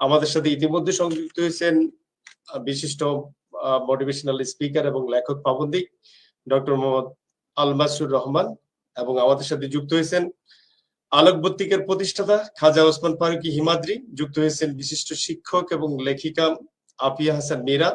আমাদের সাথে ইতিমধ্যে সংযুক্ত হয়েছেন বিশিষ্ট মোটিভেশনাল স্পিকার এবং লেখক পাবন্দিক ডক্টর মোহাম্মদ আলমাসুর রহমান এবং আমাদের সাথে যুক্ত হয়েছেন আলোকবর্তিকের প্রতিষ্ঠাতা খাজা ওসমান ফারুকি হিমাদ্রি, যুক্ত হয়েছেন বিশিষ্ট শিক্ষক এবং লেখিকা আপিয়া হাসান মীরা,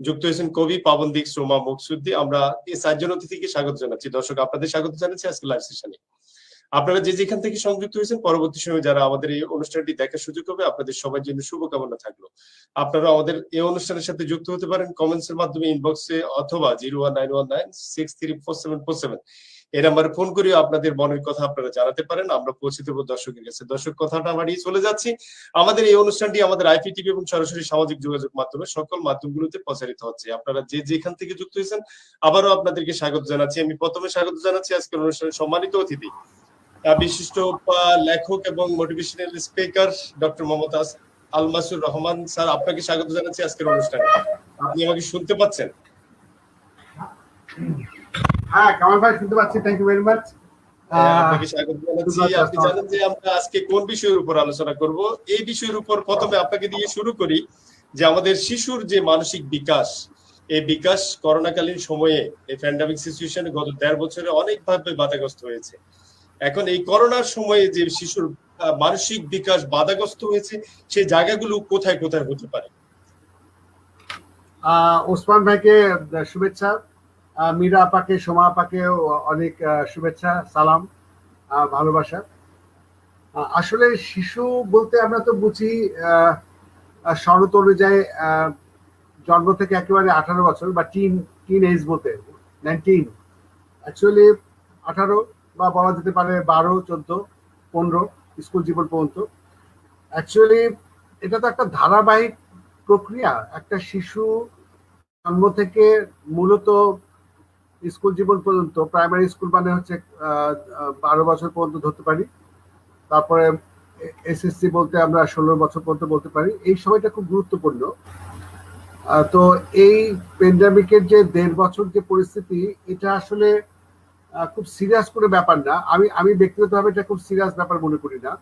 যুক্ত হয়েছেন কবি পাবন্দিক শ্রমা মুকসুদ্দি। আমরা এই চারজন অতিথিকে স্বাগত জানাচ্ছি। দর্শক, আপনাদের স্বাগত জানাচ্ছি আজকে লাইভ সেশনে আপনারা যে যেখান থেকে সংযুক্ত হয়েছেন, পরবর্তী সময়ে যারা আমাদের এই অনুষ্ঠানটি দেখার সুযোগ হবে, আপনাদের সবার জন্য শুভকামনা থাকল। আপনারা আমাদের এই অনুষ্ঠানের সাথে যুক্ত হতে পারেন কমেন্টস এর মাধ্যমে ইনবক্সে অথবা zero one nine one nine six three four seven four seven এই নাম্বারে ফোন করে আপনাদের মনের কথা আপনারা জানাতে পারেন। আমরা পৌঁছে দেবো দর্শকের কাছে। দর্শক, কথাটা বাড়িয়ে চলে যাচ্ছি। আমাদের এই অনুষ্ঠানটি আমাদের আইপিটিভি এবং সরাসরি সামাজিক যোগাযোগ মাধ্যমে সকল মাধ্যমগুলোতে প্রচারিত হচ্ছে। আপনারা যে যেখান থেকে যুক্ত হয়েছেন, আবারও আপনাদেরকে স্বাগত জানাচ্ছি। আমি প্রথমে স্বাগত জানাচ্ছি আজকের অনুষ্ঠানের সম্মানিত অতিথি। বিশিষ্ট লেখক এবং motivational speaker doctor Momtaz Almasur Rahman sir আপনাকে স্বাগত জানাচ্ছি আজকের অনুষ্ঠানে। আপনি আমাকে শুনতে পাচ্ছেন? হ্যাঁ কামাল ভাই শুনতে পাচ্ছি। থ্যাংক ইউ ভেরি মাচ হ্যাঁ, আপনাকে স্বাগত জানাচ্ছি। আপনি জানেন যে আমরা আজকে কোন বিষয়ের উপর আলোচনা করব? এই বিষয়ের উপর প্রথমে আপনাকে দিয়ে শুরু করি যে আমাদের শিশুর যে মানসিক বিকাশ এই বিকাশ করোনাকালীন সময়ে এই প্যান্ডামিক সিচুয়েশনে গত দেড় বছরে অনেকভাবে বাধাগ্রস্ত হয়েছে। এখন এই করোনার সময়ে যে শিশুর মানসিক বিকাশ বাধাগ্রস্ত হয়েছে, সেই জায়গাগুলো কোথায় কোথায় হতে পারে? ওসমান ভাইকে শুভেচ্ছা। মীরা আপাকে, সোমা আপাকেও অনেক শুভেচ্ছা, সালাম ভালোবাসা। আসলে শিশু বলতে আমরা তো বুঝি শরৎ অনুযায়ী জন্ম থেকে একেবারে আঠারো বছর বা টিন টিন এজ বলতে নাইনটিন অ্যাকচুয়ালি আঠারো বা বলা যেতে পারে বারো, চোদ্দ, পনেরো স্কুল জীবন পর্যন্ত। অ্যাকচুয়ালি এটা তো একটা ধারাবাহিক প্রক্রিয়া। একটা শিশু জন্ম থেকে মূলত স্কুল জীবন পর্যন্ত প্রাইমারি স্কুল মানে হচ্ছে বারো বছর পর্যন্ত ধরতে পারি। তারপরে এসএসসি বলতে আমরা ষোলো বছর পর্যন্ত বলতে পারি। এই সময়টা খুব গুরুত্বপূর্ণ। তো এই প্যান্ডামিকের যে দেড় বছর যে পরিস্থিতি, এটা আসলে খুব সিরিয়াস কোনো ব্যাপার না। আমি আমি ব্যক্তিগতভাবে এটা খুব সিরিয়াস ব্যাপার মনে করি না।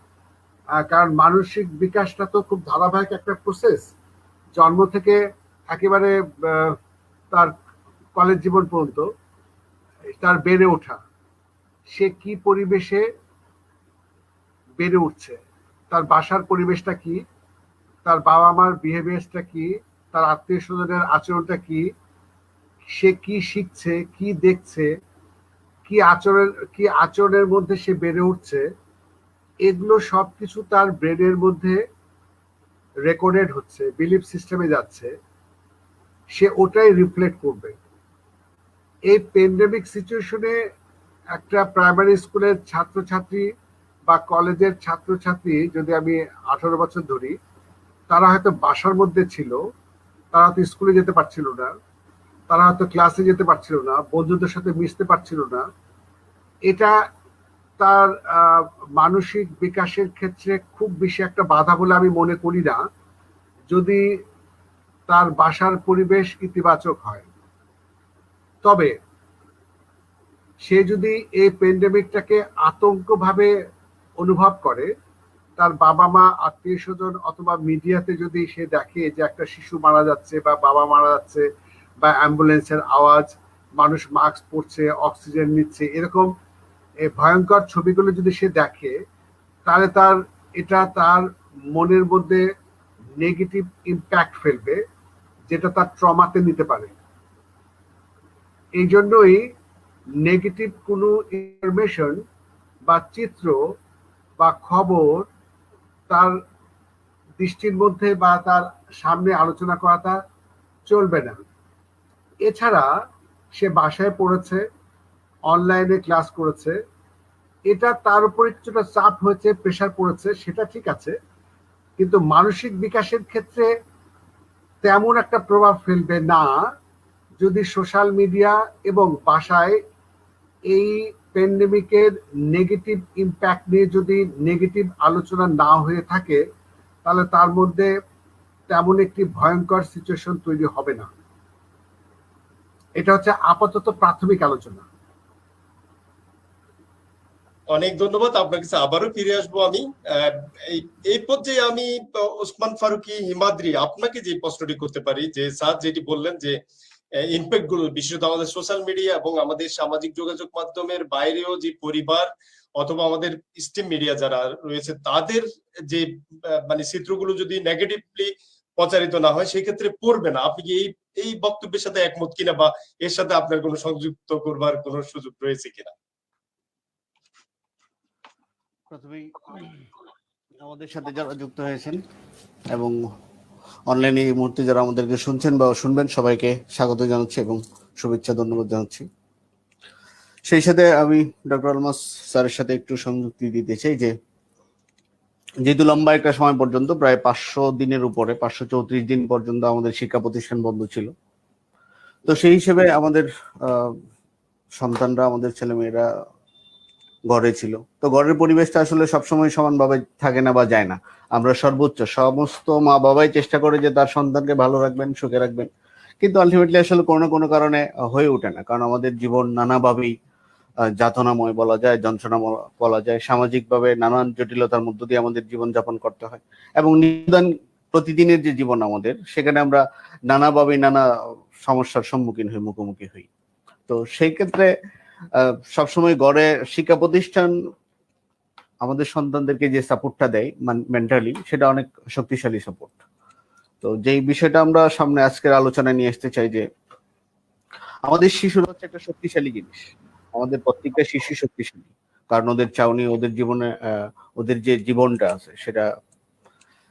কারণ মানসিক বিকাশটা তো খুব ধারাবাহিক একটা প্রসেস জন্ম থেকে একেবারে তার কলেজ জীবন পর্যন্ত তার বেড়ে ওঠা। সে কি পরিবেশে বেড়ে উঠছে? তার বাসার পরিবেশটা কি? তার বাবা মার বিহেভিয়ারটা কি? তার আত্মীয় স্বজনের আচরণটা কি? সে কি শিখছে, কি দেখছে? কি আচরণ, কি আচরণের মধ্যে সে বেড়ে উঠছে, এগুলো সবকিছু তার ব্রেনের মধ্যে রেকর্ডেড হচ্ছে, বিলিফ সিস্টেমে যাচ্ছে। সে ওটাই রিফ্লেক্ট করবে। এই প্যান্ডেমিক সিচুয়েশনে একটা প্রাইমারি স্কুলের ছাত্রছাত্রী বা কলেজের ছাত্রছাত্রী, যদি আমি আঠারো বছর ধরি, তারা হয়তো বাসার মধ্যে ছিল, তারা হয়তো স্কুলে যেতে পারছিল না, তারা হয়তো ক্লাসে যেতে পারছিল না, বন্ধুদের সাথে মিশতে পারছিল না এটা তার মানসিক বিকাশের ক্ষেত্রে খুব বেশি একটা বাধা বলে আমি মনে করি না। যদি তার বাসার পরিবেশ ইতিবাচক হয়। তবে সে যদি এই প্যান্ডেমিকটাকে আতঙ্কভাবে অনুভব করে, তার বাবা মা আত্মীয় স্বজন অথবা মিডিয়াতে যদি সে দেখে যে একটা শিশু মারা যাচ্ছে বা বাবা মারা যাচ্ছে বা অ্যাম্বুলেন্সের আওয়াজ, মানুষ মাস্ক পরছে অক্সিজেন নিচ্ছে, এরকম এই ভয়ঙ্কর ছবিগুলো যদি সে দেখে, তাহলে তার, এটা তার মনের মধ্যে নেগেটিভ ইম্প্যাক্ট ফেলবে, যেটা তার ট্রমাতে নিতে পারে। এই জন্যই নেগেটিভ কোনো ইনফরমেশন বা চিত্র বা খবর তার দৃষ্টির মধ্যে বা তার সামনে আলোচনা করাটা চলবে না। এছাড়া সে বাসায় পড়েছে অনলাইনে ক্লাস করেছে এটা তার উপরে কিছুটা চাপ হয়েছে প্রেশার পড়েছে, সেটা ঠিক আছে। কিন্তু মানসিক বিকাশের ক্ষেত্রে তেমন একটা প্রভাব ফেলবে না। যদি সোশ্যাল মিডিয়া এবং বাসায় এই প্যান্ডেমিকের নেগেটিভ ইম্প্যাক্ট নিয়ে যদি নেগেটিভ আলোচনা না হয়ে থাকে, তাহলে তার মধ্যে তেমন একটি ভয়ঙ্কর সিচুয়েশন তৈরি হবে না। এটা হচ্ছে আপাতত প্রাথমিক আলোচনা। অনেক ধন্যবাদ, আপনার কাছে আবারও ফিরে আসব আমি। এই পর্যায়ে আমি ওসমান ফারুকি হিমাদ্রি, আপনাকে যে প্রশ্নটি করতে পারি, যে স্যার যেটি বললেন যে ইম্প্যাক্টগুলো বিশেষত আমাদের সোশ্যাল মিডিয়া এবং আমাদের সামাজিক যোগাযোগ মাধ্যমের বাইরেও যে পরিবার অথবা আমাদের স্ট্রিম মিডিয়া যারা রয়েছে, তাদের যে মানে চিত্রগুলো যদি নেগেটিভলি প্রচারিত না হয় সেই ক্ষেত্রে পড়বে না। আপনি কি এই এই বক্তব্যের সাথে একমত কিনা বা এর সাথে আপনার কোনো সংযুক্ত করবার কোনো সুযোগ রয়েছে কিনা? প্রথমেই আমাদের সাথে যারা যুক্ত হয়েছেন এবং অনলাইনে এই মুহূর্তে যারা আমাদেরকে শুনছেন বা শুনবেন, সবাইকে স্বাগত জানাচ্ছি এবং শুভেচ্ছা, ধন্যবাদ জানাচ্ছি। সেই সাথে আমি ডক্টর আলমাস স্যারের সাথে একটু সংযুক্তি দিতে চাই যে, যেহেতু লম্বা একটা সময় পর্যন্ত, প্রায় পাঁচশো দিনের উপরে, পাঁচশো চৌত্রিশ দিন পর্যন্ত আমাদের শিক্ষা প্রতিষ্ঠান বন্ধ ছিল। তো সেই হিসেবে আমাদের সন্তানরা, আমাদের ছেলেমেয়েরা ঘরে ছিল। তো ঘরের পরিবেশটা আসলে সবসময় সমানভাবে থাকে না বা যায় না। আমরা সর্বোচ্চ সমস্ত মা বাবাই চেষ্টা করে যে তার সন্তানকে ভালো রাখবেন, সুখে রাখবেন। কিন্তু আলটিমেটলি আসলে কোনো কোনো কারণে হয়ে ওঠে না। কারণ আমাদের জীবন নানাভাবেই যাতনাময় বলা যায়, যন্ত্রণাময় বলা যায়। সামাজিকভাবে নানান জটিলতার মধ্য দিয়ে আমাদের জীবন যাপন করতে হয়। এবং নিদান প্রতিদিনের যে জীবন আমাদের, সেখানে আমরা নানাভাবে নানা সমস্যার সম্মুখীন হই, মুখোমুখি হই। তো সেই ক্ষেত্রে সবসময় গড়ে শিক্ষা প্রতিষ্ঠান আমাদের সন্তানদেরকে যে সাপোর্টটা দেয় মেন্টালি সেটা অনেক শক্তিশালী সাপোর্ট তো যেই বিষয়টা আমরা সামনে আজকের আলোচনায় নিয়ে আসতে চাই যে, আমাদের শিশুরা হচ্ছে একটা শক্তিশালী জিনিস। আমাদের প্রত্যেকটা শিশু শক্তিশালী। কারণ ওদের চাউনি, ওদের জীবনে ওদের যে জীবনটা আছে, সেটা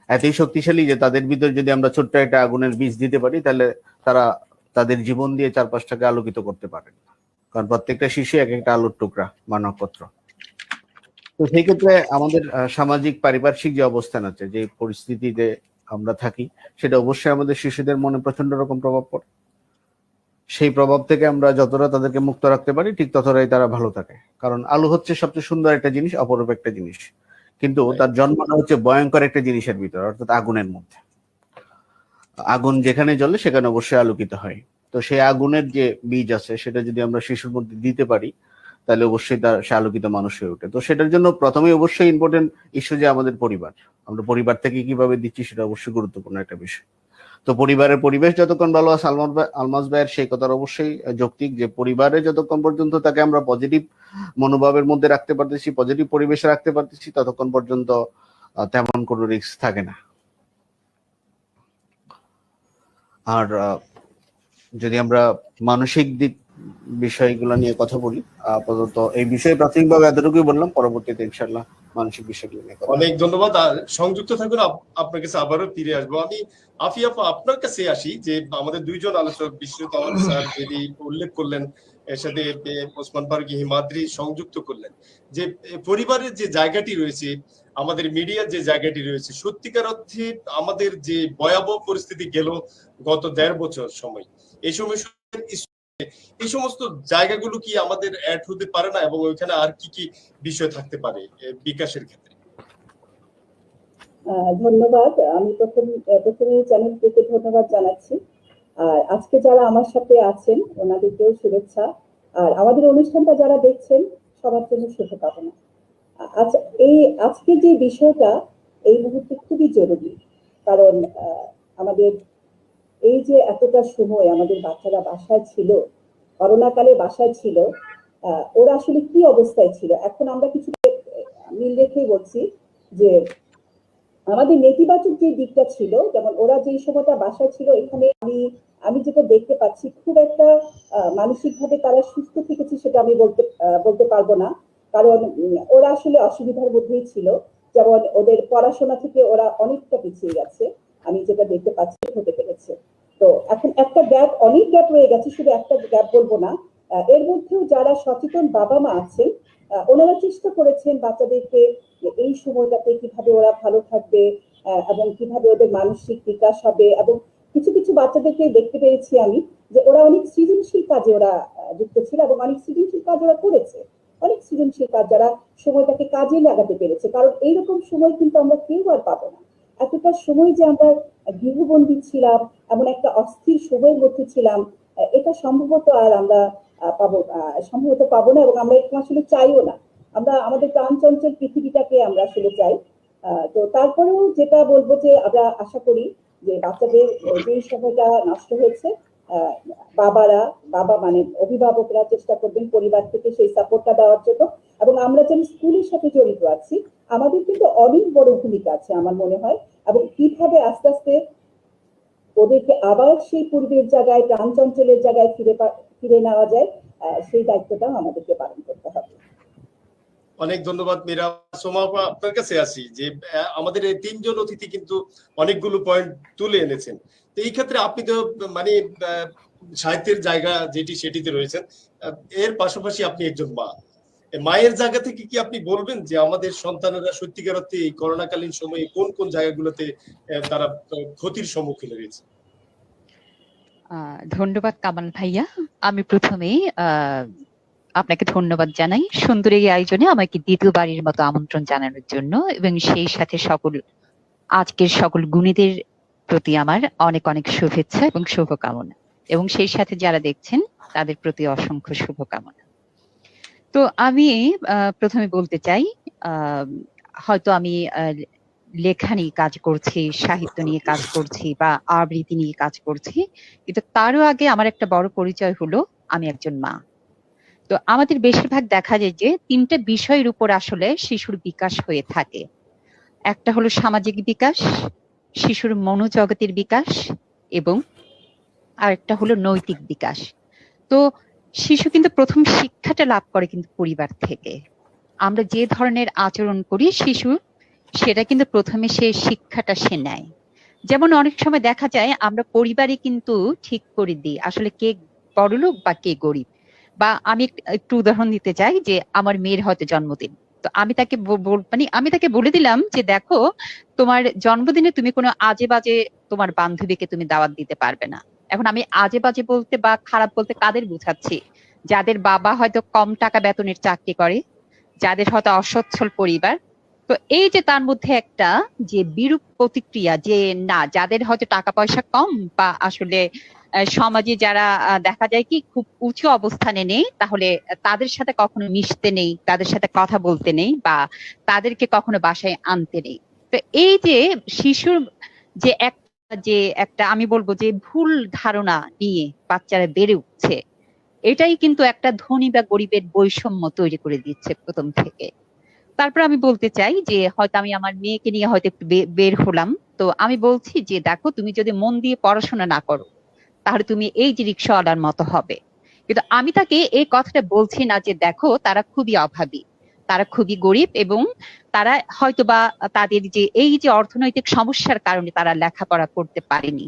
এতই শক্তিশালী যে তাদের ভিতর যদি আমরা ছোট্ট একটা আগুনের বীজ দিতে পারি, তাহলে তারা তাদের জীবন দিয়ে চারপাশটাকে আলোকিত করতে পারেন। কারণ প্রত্যেকটা শিশু এক একটা আলোর টুকরা বা নক্ষত্র। তো সেই ক্ষেত্রে আমাদের সামাজিক পারিপার্শ্বিক যে অবস্থান আছে, যে পরিস্থিতিতে আমরা থাকি, সেটা অবশ্যই আমাদের শিশুদের মনে প্রচণ্ড রকম প্রভাব পড়ে। সেই প্রভাব থেকে আমরা যতটা তাদেরকে মুক্ত রাখতে পারি, ঠিক ততটাই তারা ভালো থাকে। কারণ আলু হচ্ছে সবচেয়ে সুন্দর একটা জিনিস, অপরূপ একটা জিনিস। কিন্তু তার জন্মটা হচ্ছে ভয়ঙ্কর একটা জিনিসের ভিতর, অর্থাৎ আগুনের মধ্যে। আগুন যেখানে জ্বলে, সেখানে অবশ্যই আলোকিত হয়। তো সেই আগুনের যে বীজ আছে, সেটা যদি আমরা শিশুর মধ্যে দিতে পারি, তাহলে অবশ্যই তার সে আলোকিত মানুষ হয়ে ওঠে। তো সেটার জন্য প্রথমেই অবশ্যই ইম্পর্টেন্ট ইস্যু যে আমাদের পরিবার। আমরা পরিবার থেকে কীভাবে দিচ্ছি সেটা অবশ্যই গুরুত্বপূর্ণ একটা বিষয়। তো পরিবারের পরিবেশ যতক্ষণ ভালো আছে আলমাস ভাই- আলমাস ভাইয়ের সেই কথার অবশ্যই যৌক্তিক যে পরিবারে যতক্ষণ পর্যন্ত তাকে আমরা পজিটিভ মনোভাবের মধ্যে রাখতে পারতেছি পজিটিভ পরিবেশে রাখতে পারতেছি, ততক্ষণ পর্যন্ত তেমন কোনো রিস্ক থাকে না। আর যদি আমরা মানসিক দিক বিষয়গুলো নিয়ে কথা বলি আপাতত এই বিষয়ে প্রাথমিকভাবে এতটুকুই বললাম পরবর্তীতে ইনশাল্লাহ মানসিক বিষয়গুলো নিয়ে অনেক ধন্যবাদ। আর সংযুক্ত থাকুন আপনার কাছে আবারও ফিরে আসব। আমি আফিয়া আপা, আপনার কাছে আসি যে আমাদের দুইজন আলোচক বিশ্বজিৎ আওয়াল স্যার যেটি উল্লেখ করলেন এর সাথে ওসমান ফারুকি হিমাদ্রি সংযুক্ত করলেন। যে পরিবারের যে জায়গাটি রয়েছে আমাদের মিডিয়ার যে জায়গাটি রয়েছে সত্যিকার অর্থে আমাদের যে ভয়াবহ পরিস্থিতি গেল গত দেড় বছর সময়। এই সময় এই সমস্ত জায়গাগুলো কি আমাদের অ্যাড হতে পারে না এবং ওইখানে আর কি কি বিষয় থাকতে পারে বিকাশের ক্ষেত্রে? ধন্যবাদ। আমি প্রথম প্রথমে চ্যানেল থেকে ধন্যবাদ জানাচ্ছি। আর আজকে যারা আমার সাথে আছেন, ওনাদেরকেও শুভেচ্ছা। আর আমাদের অনুষ্ঠানটা যারা দেখছেন, সবার জন্য শুভকামনা। আচ্ছা এই আজকে যে বিষয়টা, এই মুহূর্তে খুবই জরুরি। কারণ আমাদের এই যে এতটা সময় আমাদের বাচ্চারা বাসায় ছিল, করোনাকালে বাসায় ছিল ওরা আসলে কি অবস্থায় ছিল? এখন আমরা কিছু মিল রেখেই বলছি যে আমাদের নেতিবাচক যে দিকটা ছিল, যেমন ওরা যেই সময়টা বাসায় ছিল, এখানে আমি আমি যেটা দেখতে পাচ্ছি, খুব একটা মানসিক ভাবে তারা সুস্থ থেকেছে সেটা আমি বলতে বলতে পারব না। কারণ ওরা আসলে অসুবিধার মধ্যেই ছিল। যেমন ওদের পড়াশোনা থেকে ওরা অনেকটা পিছিয়ে গেছে। আমি যেটা দেখতে পাচ্ছি হতে পেরেছে তো এখন একটা গ্যাপ অনেক গ্যাপ রয়ে গেছে, শুধু একটা গ্যাপ বলব না। এর মধ্যেও যারা সচেতন বাবা মা আছেন ওনারা চেষ্টা করেছেন বাচ্চাদেরকে এই সময়টাতে কীভাবে ওরা ভালো থাকবে এবং কীভাবে ওদের মানসিক বিকাশ হবে, এবং কিছু কিছু বাচ্চাদেরকে দেখতে পেয়েছি আমি যে ওরা অনেক সৃজনশীল কাজে ওরা যুক্ত ছিল এবং অনেক সৃজনশীল কাজ ওরা করেছে। অনেক সৃজনশীল কাজ যারা সময়টাকে কাজে লাগাতে পেরেছে, কারণ এইরকম সময় কিন্তু আমরা কেউ আর পাবো না। এতটা সময় যে আমরা গৃহবন্দী ছিলাম, এমন একটা অস্থির সময়ের মধ্যে ছিলাম, এটা সম্ভবত আর আমরা পাবো সম্ভবত পাবো না এবং আমরা এটা আসলে চাইও না। আমরা, আমাদের প্রাণ চঞ্চল পৃথিবীটাকে আমরা আসলে চাই। তো তারপরেও যেটা বলব যে আমরা আশা করি যে বাচ্চাদের, যে সময়টা নষ্ট হয়েছে বাবারা, বাবা মানে অভিভাবকরা চেষ্টা করবেন পরিবার থেকে সেই সাপোর্টটা দেওয়ার জন্য এবং আমরা যেন স্কুলের সাথে জড়িত আছি আমাদের কিন্তু অনেক বড় ভূমিকা আছে আমার মনে হয়, এবং কীভাবে আস্তে আস্তে ওদেরকে আবার সেই পূর্বের জায়গায়, প্রাণচঞ্চলের জায়গায় ফিরে ফিরে নেওয়া যায় সেই দায়িত্বটাও আমাদেরকে পালন করতে হবে। অনেক ধন্যবাদ মীরা। সোমা আপনার কাছে আসি যে আমাদের এই তিনজন অতিথি কিন্তু অনেকগুলো পয়েন্ট তুলে এনেছেন। তো এই ক্ষেত্রে আপনি তো মানে সাহিত্যের জায়গা যেটি সেটিতে রয়েছেন এর পাশাপাশি আপনি একজন মা। মায়ের জায়গা থেকে কি আপনি বলবেন যে আমাদের সন্তানেরা সত্যিকার অর্থে এই করোনাকালীন সময়ে কোন কোন জায়গাগুলোতে তারা ক্ষতির সম্মুখীন হয়েছে? ধন্যবাদ কামাল ভাইয়া। আমি প্রথমেই আপনাকে ধন্যবাদ জানাই। সুন্দর এই আয়োজনে আমাকে দ্বিতীয়বারের মতো আমন্ত্রণ জানানোর জন্য এবং সেই সাথে সকল, আজকের সকল গুণীদের প্রতি আমার অনেক অনেক শুভেচ্ছা এবং শুভকামনা। এবং সেই সাথে যারা দেখছেন, তাদের প্রতি অসংখ্য শুভকামনা। তো আমি প্রথমে বলতে চাই হয়তো আমি লেখা নিয়ে কাজ করছি, সাহিত্য নিয়ে কাজ করছি বা আবৃত্তি নিয়ে কাজ করছি, কিন্তু তারও আগে আমার একটা বড় পরিচয় হলো, আমি একজন মা। তো আমাদের বেশিরভাগ দেখা যায় যে, তিনটে বিষয়ের উপর আসলে শিশুর বিকাশ হয়ে থাকে। একটা হলো সামাজিক বিকাশ, শিশুর মনোজগতের বিকাশ এবং আরেকটা হলো নৈতিক বিকাশ। তো শিশু কিন্তু প্রথম শিক্ষাটা লাভ করে কিন্তু পরিবার থেকে। আমরা যে ধরনের আচরণ করি, শিশু সেটা কিন্তু প্রথমে সে শিক্ষাটা সে নেয়। যেমন অনেক সময় দেখা যায়, আমরা পরিবারে কিন্তু ঠিক করে দিই, আসলে কে বড়লোক বা কে গরিব। বা আমি একটু উদাহরণ দিতে চাই যে, আমার মেয়ের হয়তো জন্মদিন। তো আমি তাকে মানে আমি তাকে বলে দিলাম যে, দেখো, তোমার জন্মদিনে তুমি কোনো আজে বাজে তোমার বান্ধবীকে তুমি দাওয়াত দিতে পারবে না। এখন আমি আজে বাজে বলতে বা খারাপ বলতে কাদের বুঝাচ্ছি? যাদের বাবা হয়তো কম টাকা বেতনের চাকরি করে, যাদের হয়তো অসচ্ছল পরিবার। তো এই যে তার মধ্যে একটা যে বিরূপ প্রতিক্রিয়া যে না, যাদের হয়তো টাকা পয়সা কম বা আসলে সমাজে যারা দেখা যায় কি খুব উঁচু অবস্থানে নেই, তাহলে তাদের সাথে কখনো মিশতে নেই, তাদের সাথে কথা বলতে নেই বা তাদেরকে কখনো বাসায় আনতে নেই। তো এই যে শিশুর যে একটা যে একটা, আমি বলব যে ভুল ধারণা নিয়ে বাচ্চারা বেড়ে উঠছে, এটাই কিন্তু একটা ধনী বা গরিবের বৈষম্য তৈরি করে দিচ্ছে প্রথম থেকে। তারপর আমি বলতে চাই যে, হয়তো আমি আমার মেয়েকে নিয়ে হয়তো একটু বের হলাম, তো আমি বলছি যে, দেখো তুমি যদি মন দিয়ে পড়াশোনা না করো, তাহলে তুমি এই যে রিক্সাওয়ালার মতো হবে। কিন্তু আমি তাকে এই কথাটা বলছি না যে, দেখো তারা খুবই অভাবী। তারা খুবই গরিব এবং তারা হয়তোবা তাদের যে এই যে অর্থনৈতিক সমস্যার কারণে তারা লেখাপড়া করতে পারেনি।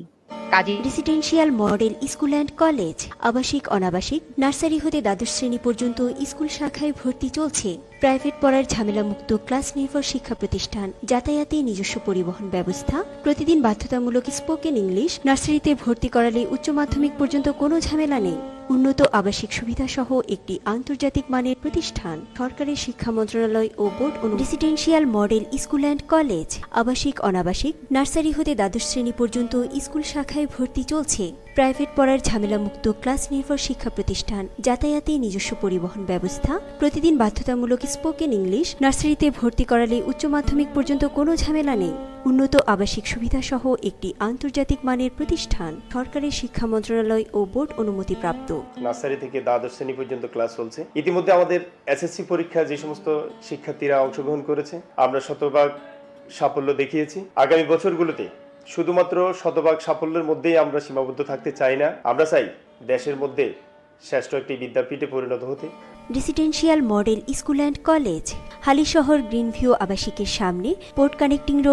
Kazi residential model school and college আবাসিক, অনাবাসিক নার্সারি হতে দ্বাদশ শ্রেণি পর্যন্ত স্কুল শাখায় ভর্তি চলছে। প্রাইভেট পড়ার ঝামেলামুক্ত ক্লাস নির্ভর শিক্ষা প্রতিষ্ঠান, যাতায়াতে নিজস্ব পরিবহন ব্যবস্থা, প্রতিদিন বাধ্যতামূলক স্পোকেন ইংলিশ, নার্সারিতে ভর্তি করালে উচ্চ মাধ্যমিক পর্যন্ত কোনো ঝামেলা নেই। উন্নত আবাসিক সুবিধা সহ একটি আন্তর্জাতিক মানের প্রতিষ্ঠান, সরকারের শিক্ষা মন্ত্রণালয় ও board residential model school and college. আবাসিক, অনাবাসিক, নার্সারি হতে দ্বাদশ শ্রেণি পর্যন্ত স্কুল শাখায় ভর্তি চলছে। প্রাইভেট পড়ার ঝামেলামুক্ত ক্লাস নির্ভর শিক্ষা প্রতিষ্ঠান, যাতায়াতে নিজস্ব পরিবহন ব্যবস্থা, প্রতিদিন বাধ্যতামূলক স্পোকেন ইংলিশ, নার্সারিতে ভর্তি করালে উচ্চ মাধ্যমিক পর্যন্ত কোনো ঝামেলা নেই। উন্নত আবাসিক সুবিধা সহ একটি আন্তর্জাতিক মানের প্রতিষ্ঠান, সরকারি শিক্ষা মন্ত্রণালয় ও বোর্ড অনুমতিপ্রাপ্ত। নার্সারি থেকে দ্বাদশ শ্রেণি পর্যন্ত ক্লাস চলছে। ইতিমধ্যে আমাদের এসএসসি পরীক্ষা যে সমস্ত শিক্ষার্থীরা অংশগ্রহণ করেছে, আমরা শতভাগ সাফল্য দেখিয়েছি। আগামী বছরগুলোতে শুধুমাত্র শতভাগ সাফল্যের মধ্যেই আমরা সীমাবদ্ধ থাকতে চাই না। আমরা চাই দেশের মধ্যে শ্রেষ্ঠ একটি বিদ্যাপীঠে পরিণত হতে। Residential model school and college Halishahar greenview আবাসিকের সামনে পোর্ট কানেক্টিং রোড